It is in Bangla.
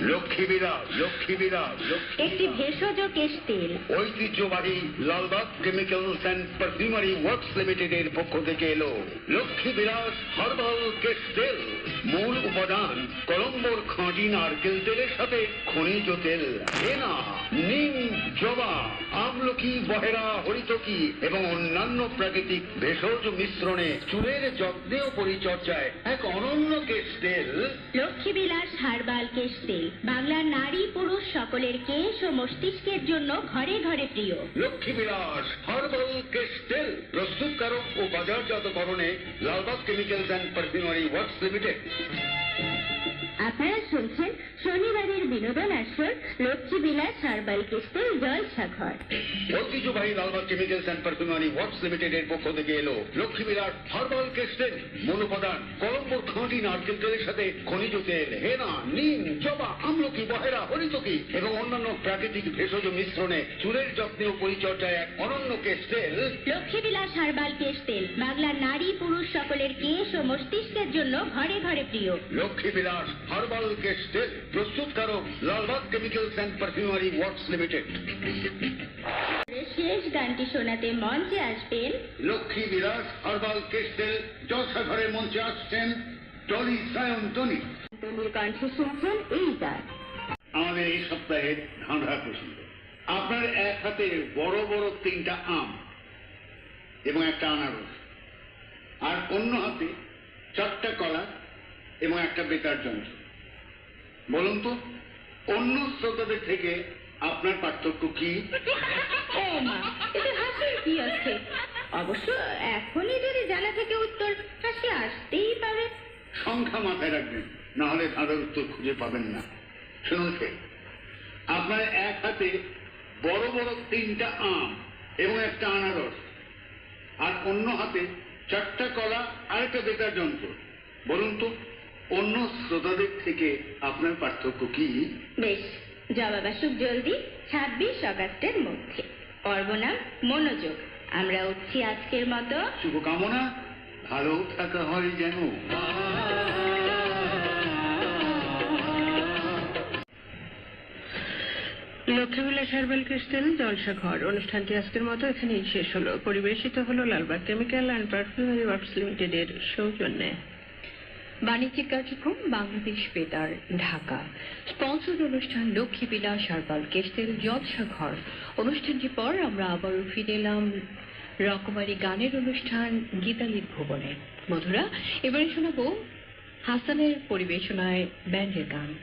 লক্ষ্মী বিরাজ লক্ষ্মী বিরাজ লক্ষ্মী একটি ভেষজ কেশ তেল। ঐতিহ্যবাহী Lalbagh chemicals and perfumery works লিমিটেডের পক্ষ থেকে এলো। লক্ষ্মী বিলাস হার্বাল কেশ তেল। মূল উপাদান কলম্বোর খাঁটি নারকেল তেলের সাথে খনিজ তেল। হেনা নিম জবা আমলকি বহেরা হরিতকি এবং অন্যান্য প্রাকৃতিক ভেষজ মিশ্রণে চুলের যত্নে ও পরিচর্যায় এক অনন্য কেশ তেল। লক্ষ্মীবিলাস হার্বাল কেশ তেল বাংলার নারী পুরুষ সকলের কেশ ও মস্তিষ্কের জন্য ঘরে ঘরে প্রিয়। লক্ষ্মী বিলাস হার্বাল কেশ তেল প্রস্তুতকারক ও বাজারজাতকরণে Lalbagh chemicals and perfumery works limited. আপনারা শুনছেন শনিবারের বিনোদন আসর লক্ষ্মীবিলাস হার্বাল কেশ তেল জলসাঘর। ঐতিহ্যবাহী Lalbagh chemicals and perfumery works লিমিটেডের পক্ষ থেকে এলো লক্ষ্মী বিলাস হার্বাল কেশ তেল মূল উপাদান কলম্বোর খাঁটি নারকেল তেলের সাথে খনিজ তেল হেনা নিম জবা আমলকি বহেরা হরিতকি এবং অন্যান্য প্রাকৃতিক ভেষজ মিশ্রণে চুলের যত্নে ও পরিচর্যায় এক অনন্য কেশ তেল লক্ষ্মীবিলাস হার্বাল কেশ তেল বাংলার নারী পুরুষ সকলের কেশ ও মস্তিষ্কের জন্য ঘরে ঘরে প্রিয়। লক্ষ্মী বিলাস হার্বাল কেশ তেল প্রস্তুতকারক Lalbagh chemicals and perfumery works limited শেষ গানটি শোনাতে মঞ্চে আসবেন লক্ষ্মী বিলাস হার্বাল কেশ তেল জলসাঘরের মঞ্চে আসছেন টনি সায়ন্তনী। তনুর কণ্ঠে শুনছেন এই গান। আমাদের এই সপ্তাহের ধাঁধা প্রশ্ন আপনার এক হাতে বড় বড় তিনটা আম এবং একটা আনারস। আর অন্য হাতে চারটা কলা এবং একটা বেতার যন্ত্র। বলুন তো অন্য শ্রোতাদের থেকে আপনার পার্থক্য কি? কি আছে? অবশ্য এখনই যদি জানা থেকে উত্তর হাসি আসতেই পারে। সংখ্যা মাথায় রাখবেন না হলে ধাঁধার উত্তর খুঁজে পাবেন না। শুনুন সে আপনার এক হাতে বড় বড় তিনটা আম এবং একটা আনারস আর অন্য হাতে চারটা কলা আর একটা বেতার যন্ত্র। বলুন তো অন্য শ্রোতাদের থেকে আপনার পার্থক্য কি? বেশ জবাব আসুক জলদি। ছাব্বিশ অগাস্টের মধ্যে। পর্ব নাম মনোযোগ। আমরা উঠছি আজকের মতো। শুভকামনা। ভালো থাকা হয় যেন। লক্ষ্মীবিলাস হার্বাল ক্রিস্টাল, জলসা ঘর। অনুষ্ঠানটি আজকের মতো এখানেই শেষ হলো। পরিবেশিত হলো Lalbagh chemical and perfumery works লিমিটেডের সৌজন্যে। বাণিজ্যিক কার্যক্রম, বাংলাদেশ বেতার, ঢাকা। স্পন্সর অনুষ্ঠান লক্ষ্মী বিলাস হারবাল কেস্টেল জলসা ঘর। অনুষ্ঠানটির পর আমরা আবারও ফিরে এলাম রকমারি গানের অনুষ্ঠান গীতালির ভুবনে। বন্ধুরা, এবারে শোনাবো হাসানের পরিবেশনায় ব্যান্ডের গান।